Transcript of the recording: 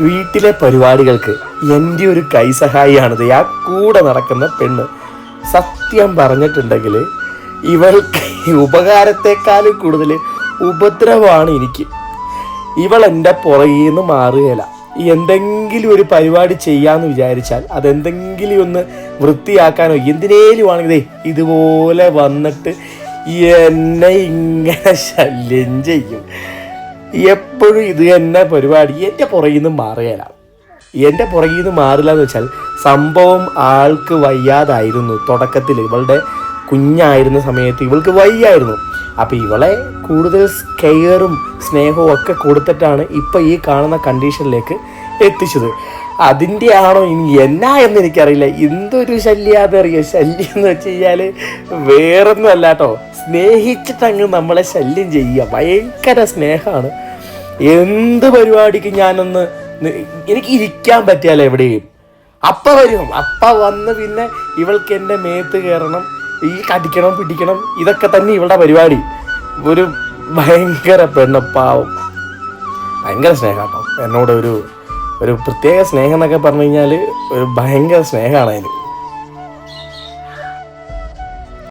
വീട്ടിലെ പരിപാടികൾക്ക് എന്റെ ഒരു കൈസഹായിയാണിത് ആ കൂടെ നടക്കുന്ന പെണ്ണ്. സത്യം പറഞ്ഞിട്ടുണ്ടെങ്കിൽ ഇവൾക്ക് ഉപകാരത്തെക്കാളും കൂടുതൽ ഉപദ്രവമാണ് എനിക്ക്. ഇവൾ എന്റെ പുറകിൽ നിന്ന് മാറുകയില്ല. എന്തെങ്കിലും ഒരു പരിപാടി ചെയ്യാന്ന് വിചാരിച്ചാൽ അതെന്തെങ്കിലും ഒന്ന് വൃത്തിയാക്കാനോ എന്തിനേലും ആണെങ്കിൽ ഇതുപോലെ വന്നിട്ട് എന്നെ ഇങ്ങനെ ശല്യം ചെയ്യും. എപ്പോഴും ഇത് തന്നെ പരിപാടി. എന്റെ പുറകിൽ നിന്ന് മാറുകയില്ല എന്റെ പുറകിൽ നിന്ന് മാറില്ല എന്ന് വെച്ചാൽ സംഭവം ആൾക്ക് വയ്യാതായിരുന്നു തുടക്കത്തിൽ. ഇവളുടെ കുഞ്ഞായിരുന്ന സമയത്ത് ഇവൾക്ക് വയ്യായിരുന്നു. അപ്പോൾ ഇവളെ കൂടുതൽ കെയറും സ്നേഹവും ഒക്കെ കൊടുത്തിട്ടാണ് ഇപ്പോൾ ഈ കാണുന്ന കണ്ടീഷനിലേക്ക് എത്തിച്ചത്. അതിന്റെ ആണോ ഇനി എന്നാ എന്ന് എനിക്കറിയില്ല. എന്തൊരു ശല്യാതറിയോ? ശല്യം എന്ന് വെച്ച് കഴിഞ്ഞാൽ വേറൊന്നും അല്ല കേട്ടോ. സ്നേഹിച്ചിട്ടങ്ങ് നമ്മളെ ശല്യം ചെയ്യുക. ഭയങ്കര സ്നേഹമാണ് എന്ത് പരിപാടിക്ക് ഞാനൊന്ന് എനിക്ക് ഇരിക്കാൻ പറ്റിയാലോ എവിടെയും? അപ്പ വരും. അപ്പ വന്ന് പിന്നെ ഇവൾക്ക് എന്റെ മേത്ത് കയറണം ഈ കടിക്കണം പിടിക്കണം. ഇതൊക്കെ തന്നെ ഇവളുടെ പരിപാടി. ഒരു ഭയങ്കര പെണ്ണപ്പാവും ഭയങ്കര സ്നേഹമാട്ടോ എന്നോട് ഒരു ഒരു പ്രത്യേക സ്നേഹം എന്നൊക്കെ പറഞ്ഞു കഴിഞ്ഞാൽ ഒരു ഭയങ്കര സ്നേഹമാണ് അതിന്